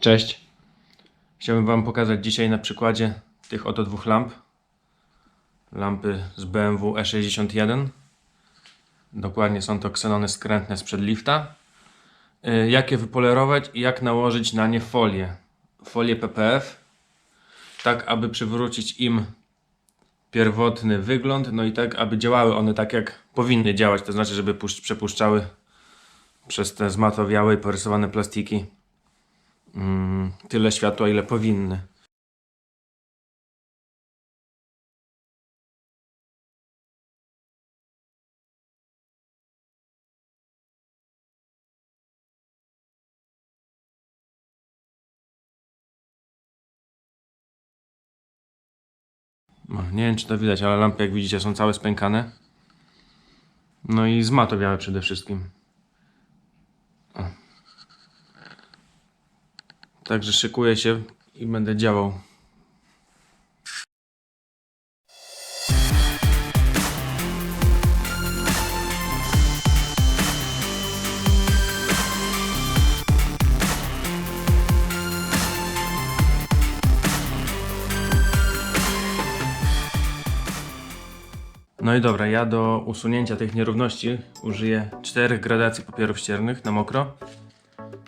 Cześć. Chciałbym Wam pokazać dzisiaj na przykładzie tych oto dwóch lamp. Lampy z BMW E61. Dokładnie są to ksenony skrętne sprzed lifta. Y, Jak je wypolerować i jak nałożyć na nie folię. Folię PPF. Tak, aby przywrócić im pierwotny wygląd, no i tak, aby działały one tak, jak powinny działać. To znaczy, żeby pusz- przepuszczały przez te zmatowiałe i porysowane plastiki tyle światła, ile powinny. No, nie wiem, czy to widać, ale lampy, jak widzicie, są całe spękane. No i zmatowiałe przede wszystkim. Także szykuję się i będę działał. No i dobra, ja do usunięcia tych nierówności użyję czterech gradacji papierów ściernych na mokro.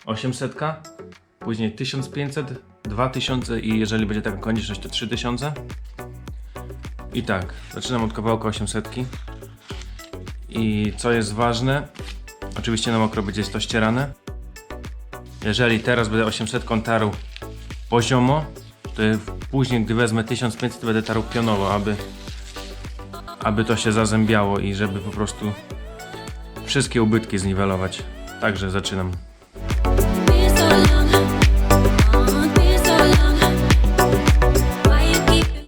800, później 1500, 2000 i jeżeli będzie taka konieczność to 3000. I tak, zaczynam od kawałka 800. I co jest ważne, oczywiście na mokro będzie to ścierane. Jeżeli teraz będę 800 tarł poziomo, to później gdy wezmę 1500 będę tarł pionowo, aby aby to się zazębiało i żeby po prostu wszystkie ubytki zniwelować. Także zaczynam.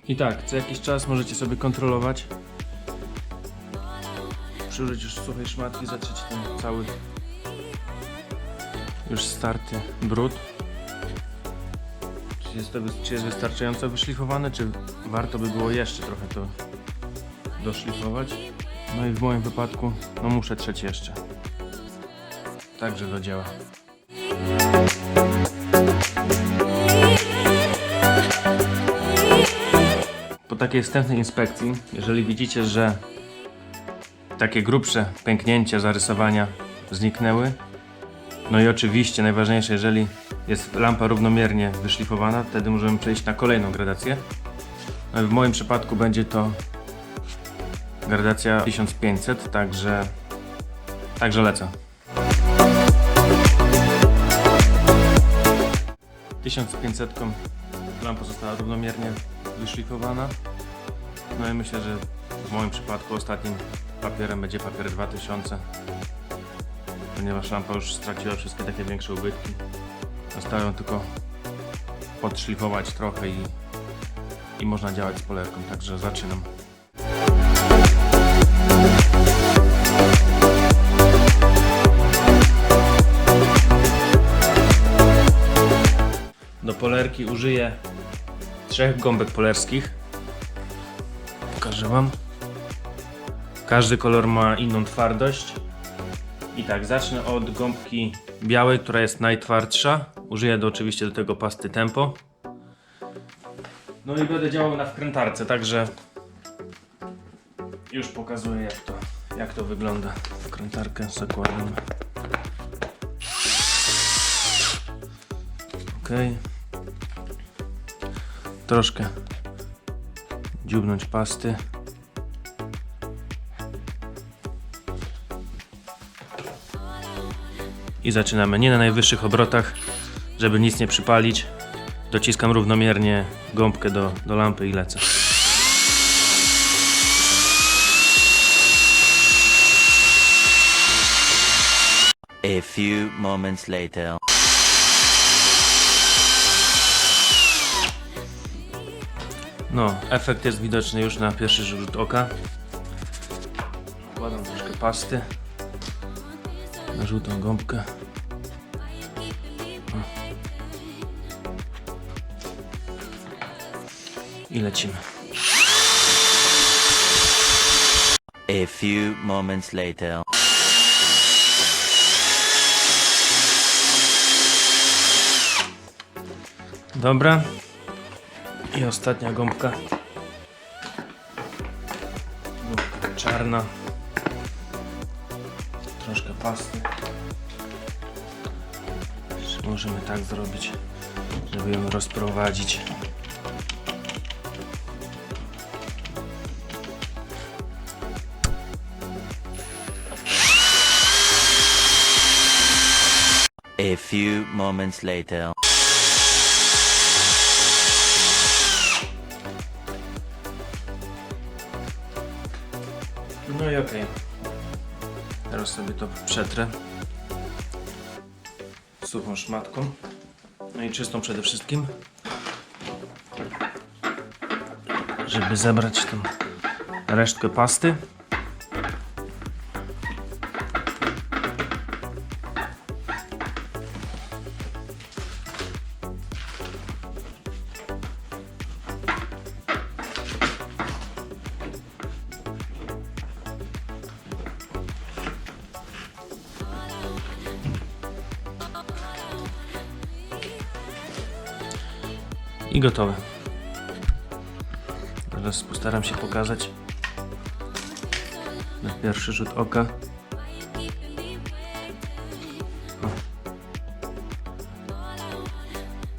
I tak, co jakiś czas możecie sobie kontrolować. Przyużyć już suchej szmatki, zatrzeć ten cały już starty brud. Czy jest, to, czy jest wystarczająco wyszlifowane, czy warto by było jeszcze trochę to doszlifować. No i w moim wypadku, no muszę trzeć jeszcze. Także do dzieła. Takiej wstępnej inspekcji, jeżeli widzicie, że takie grubsze pęknięcia, zarysowania zniknęły, no i oczywiście najważniejsze, jeżeli jest lampa równomiernie wyszlifowana, wtedy możemy przejść na kolejną gradację. No w moim przypadku będzie to gradacja 1500, także, także lecę. 1500 lampa została równomiernie wyszlifowana. No i myślę, że w moim przypadku ostatnim papierem będzie papier 2000, ponieważ lampa już straciła wszystkie takie większe ubytki. Zostało ją tylko podszlifować trochę i, i można działać z polerką, także zaczynam. Do polerki użyję trzech gąbek polerskich. Pokażę Wam. Każdy kolor ma inną twardość. I tak, zacznę od gąbki białej, która jest najtwardsza. Użyję do, oczywiście do tego pasty Tempo. No i będę działał na wkrętarce, także już pokazuję jak to, jak to wygląda. Wkrętarkę zakładam. Okej. Troszkę dziubnąć pasty. I zaczynamy. Nie na najwyższych obrotach, żeby nic nie przypalić. Dociskam równomiernie gąbkę do, do lampy i lecę. A few moments later. No, efekt jest widoczny już na pierwszy rzut oka. Wkładam troszkę pasty na żółtą gąbkę. O. I lecimy. A few moments later. Dobra. I ostatnia gąbka. Gąbka czarna. Troszkę pasty. Możemy tak zrobić, żeby ją rozprowadzić. A few moments later. I okej. Teraz sobie to przetrę suchą szmatką. No i czystą przede wszystkim. Żeby zebrać tą resztkę pasty. I gotowe. Teraz postaram się pokazać na pierwszy rzut oka.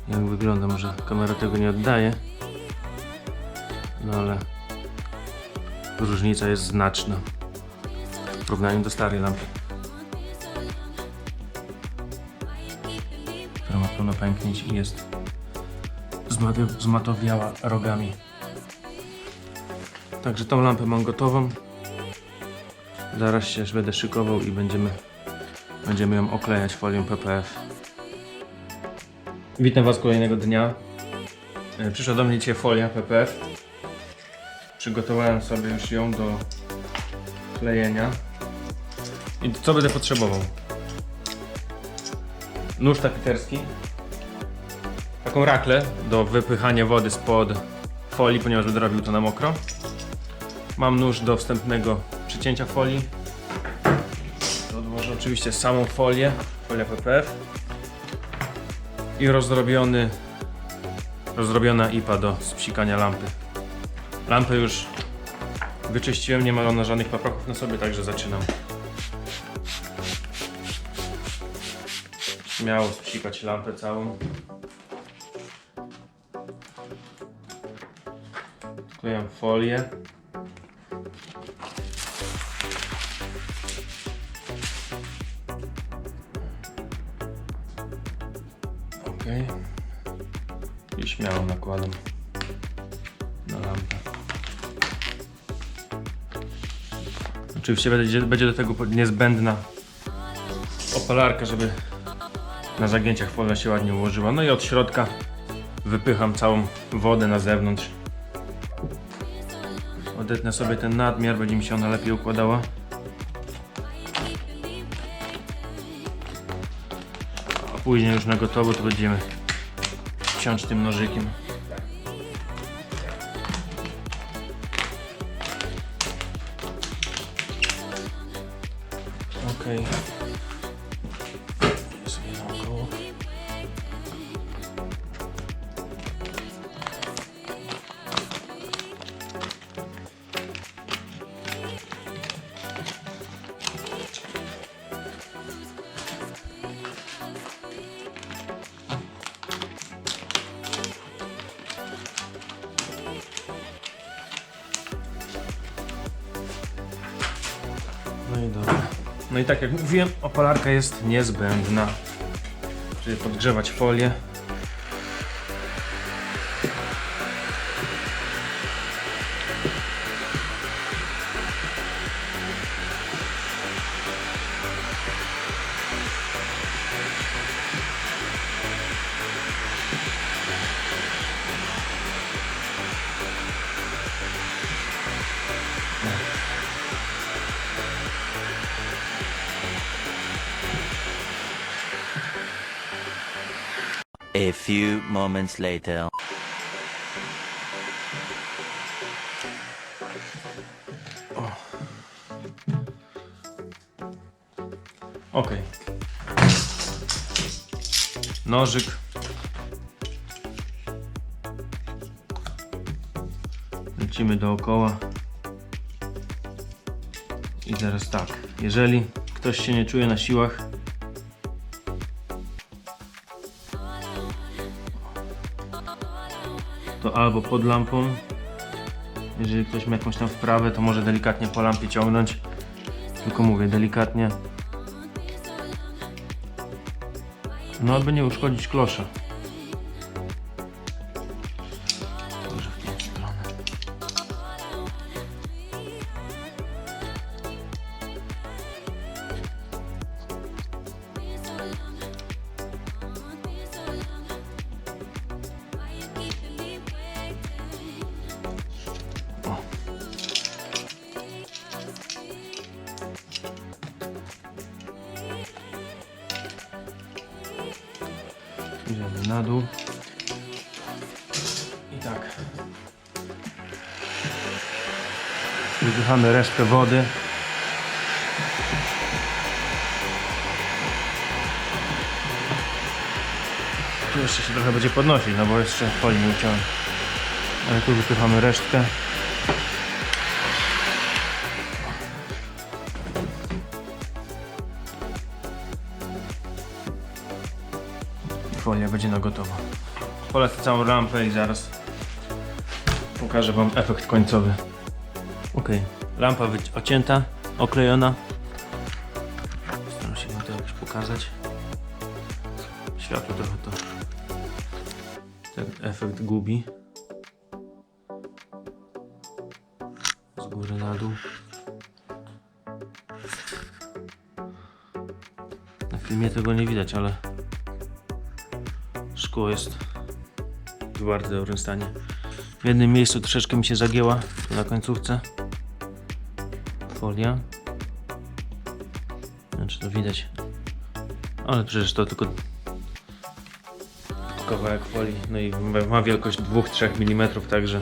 Jak wygląda, może kamera tego nie oddaje. No ale różnica jest znaczna w porównaniu do starej lampy. Która ma pełno pęknięć i jest zmatowiała rogami. Także tą lampę mam gotową. Zaraz się będę szykował i będziemy, będziemy ją oklejać folią PPF. Witam Was kolejnego dnia. E, Przyszła do mnie dzisiaj folia PPF. Przygotowałem sobie już ją do klejenia. I co będę potrzebował? Nóż tapiterski, taką raklę do wypychania wody spod folii, ponieważ będę robił to na mokro. Mam nóż do wstępnego przycięcia folii. Odłożę oczywiście samą folię, folia PPF. I rozdrobiony, rozdrobiona IPA do spsikania lampy. Lampę już wyczyściłem, nie ma ona żadnych paprochów na sobie, także zaczynam. Śmiało spsikać lampę całą. Wklejam folię. Ok. I śmiało nakładam na lampę. Oczywiście będzie, będzie do tego niezbędna opalarka, żeby na zagięciach folia się ładnie ułożyła. No i od środka wypycham całą wodę na zewnątrz. Odetnę sobie ten nadmiar, będzie mi się ona lepiej układała. A później już na gotowo to będziemy ciąć tym nożykiem. No i tak jak mówiłem, opalarka jest niezbędna. Żeby podgrzewać folię. A few moments later. Oh. Okej. Nożyk. Lecimy dookoła. I teraz tak, jeżeli ktoś się nie czuje na siłach, albo pod lampą, jeżeli ktoś ma jakąś tam wprawę, to może delikatnie po lampie ciągnąć. Tylko mówię, delikatnie. No, aby nie uszkodzić klosza. Idziemy na dół. I tak. Wydychamy resztę wody. Tu jeszcze się trochę będzie podnosić, no bo jeszcze folii nie uciąłem. Ale tu wypychamy resztkę. Folia będzie na gotowo. Polecę całą lampę i zaraz pokażę Wam efekt końcowy. Ok, lampa ocięta, oklejona. Staram się Wam to jakoś pokazać. Światło trochę to ten efekt gubi. Z góry na dół. Na filmie tego nie widać, ale szkło jest w bardzo dobrym stanie. W jednym miejscu troszeczkę mi się zagięła, na końcówce. Folia. Nie wiem, czy to widać. Ale przecież to tylko kawałek folii. No i ma- wielkość 2-3 mm, także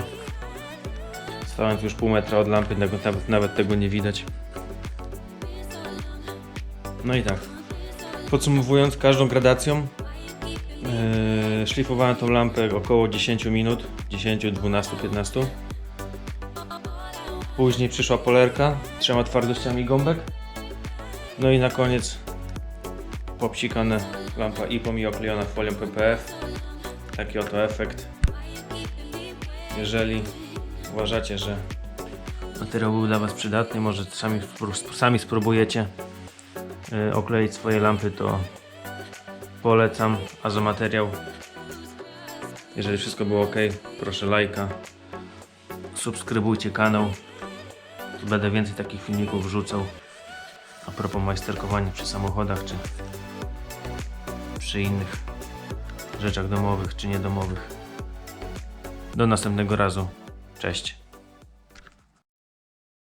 stając już pół metra od lampy, nawet, nawet, tego nie widać. No i tak. Podsumowując każdą gradacją, Yy, szlifowałem tą lampę około 10 minut, 10, 12, 15. Później przyszła polerka, trzema twardościami gąbek. No i na koniec popsikane lampa IPOM i oklejona folią PPF. Taki oto efekt. Jeżeli uważacie, że materiał był dla Was przydatny, może sami, sami spróbujecie yy, okleić swoje lampy, to Polecam, a za materiał, jeżeli wszystko było ok, proszę lajka, subskrybujcie kanał, będę więcej takich filmików wrzucał a propos majsterkowania przy samochodach, czy przy innych rzeczach domowych, czy niedomowych. Do następnego razu, cześć.